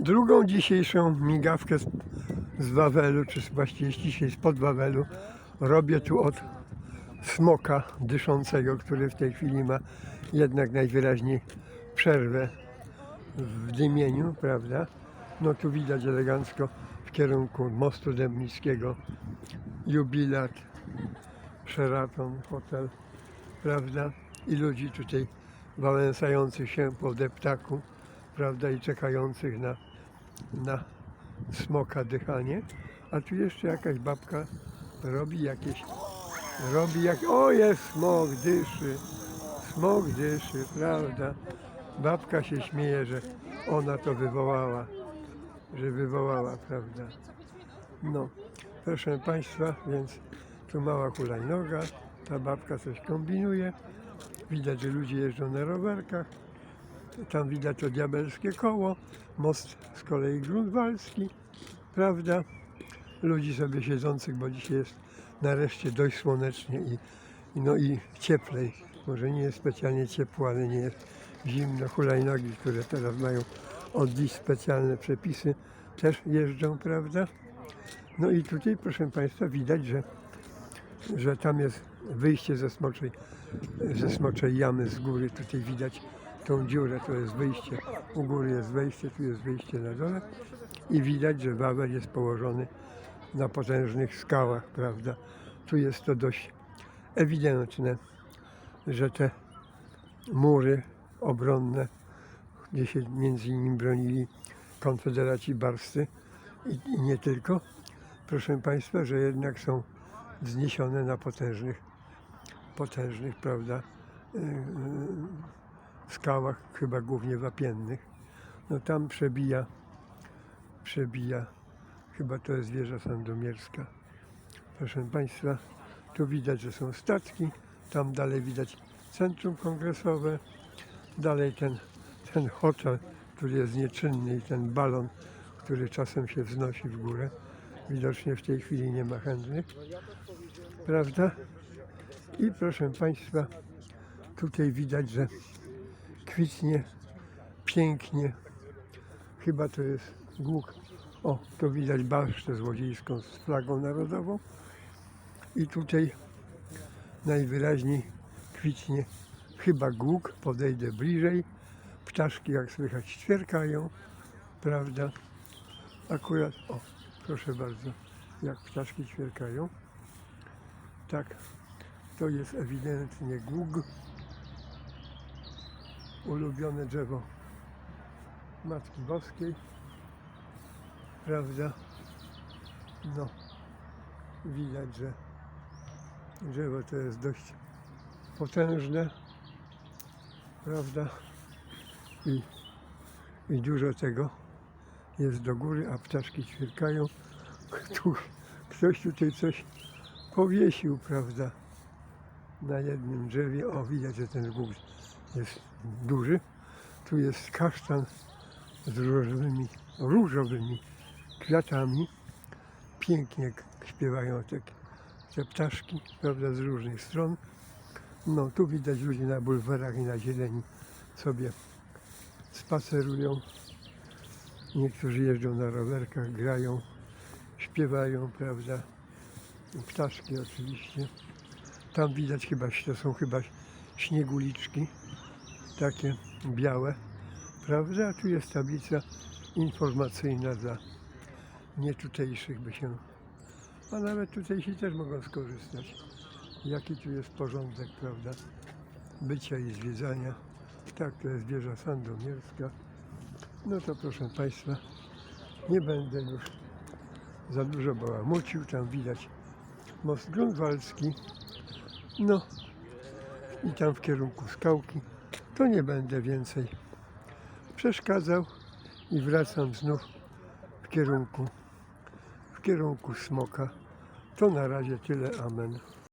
Drugą dzisiejszą migawkę z, z Wawelu, czy właściwie dzisiaj spod Wawelu, robię tu od smoka dyszącego, który w tej chwili ma jednak najwyraźniej przerwę w dymieniu, prawda? No tu widać elegancko w kierunku mostu Dębnickiego jubilat, Sheraton, hotel, prawda? I ludzi tutaj wałęsających się po deptaku, prawda? I czekających na, na smoka dychanie. A tu jeszcze jakaś babka robi jakieś, robi jak, o jest smok, dyszy, smok dyszy, prawda? Babka się śmieje, że ona to wywołała, że wywołała, prawda? No, proszę Państwa, więc tu mała hulajnoga, ta babka coś kombinuje. Widać, że ludzie jeżdżą na rowerkach. Tam widać to diabelskie koło, most z kolei grunwaldzki, prawda? Ludzi sobie siedzących, bo dzisiaj jest nareszcie dość słonecznie i no i cieplej. Może nie jest specjalnie ciepło, ale nie jest zimno. Hulajnogi, które teraz mają od dziś specjalne przepisy, też jeżdżą, prawda? No i tutaj, proszę Państwa, widać, że, że tam jest wyjście ze smoczej, ze smoczej jamy z góry. Tutaj widać tą dziurę, to jest wyjście. U góry jest wejście, tu jest wyjście na dole. I widać, że Wawel jest położony na potężnych skałach, prawda? Tu jest to dość ewidentne, że te mury obronne, gdzie się między innymi bronili konfederaci barscy i, i nie tylko, proszę Państwa, że jednak są wzniesione na potężnych, potężnych, prawda, yy, yy, skałach, chyba głównie wapiennych. No tam przebija, przebija, chyba to jest wieża sandomierska. Proszę Państwa, tu widać, że są statki, tam dalej widać centrum kongresowe, dalej ten, ten hotel, który jest nieczynny i ten balon, który czasem się wznosi w górę. Widocznie w tej chwili nie ma chętnych, prawda? I proszę Państwa, tutaj widać, że kwitnie pięknie. Chyba to jest głuk. O, to widać basztę złodziejską z flagą narodową. I tutaj najwyraźniej kwitnie chyba głuk. Podejdę bliżej. Ptaszki, jak słychać, ćwierkają, prawda? Akurat, o, proszę bardzo, jak ptaszki ćwierkają. Tak, to jest ewidentnie głuk. Ulubione drzewo Matki Boskiej, prawda? No, widać, że drzewo to jest dość potężne, prawda? I, i dużo tego jest do góry, a ptaszki ćwierkają. Tu, ktoś tutaj coś powiesił, prawda? Na jednym drzewie. O, widać, że ten głód jest duży. Tu jest kasztan z różowymi, różowymi kwiatami. Pięknie śpiewają te, te ptaszki, prawda, z różnych stron. No, tu widać ludzi na bulwarach i na zieleni sobie spacerują. Niektórzy jeżdżą na rowerkach, grają, śpiewają, prawda. Ptaszki oczywiście. Tam widać chyba, to są chyba śnieguliczki, takie białe, prawda? A tu jest tablica informacyjna dla nietutejszych by się, a nawet tutejsi też mogą skorzystać. Jaki tu jest porządek, prawda? Bycia i zwiedzania. Tak, to jest wieża sandomierska. No to proszę Państwa, nie będę już za dużo bałamucił. Tam widać most grunwaldzki. No i tam w kierunku skałki. To nie będę więcej przeszkadzał i wracam znów w kierunku, w kierunku smoka. To na razie tyle. Amen.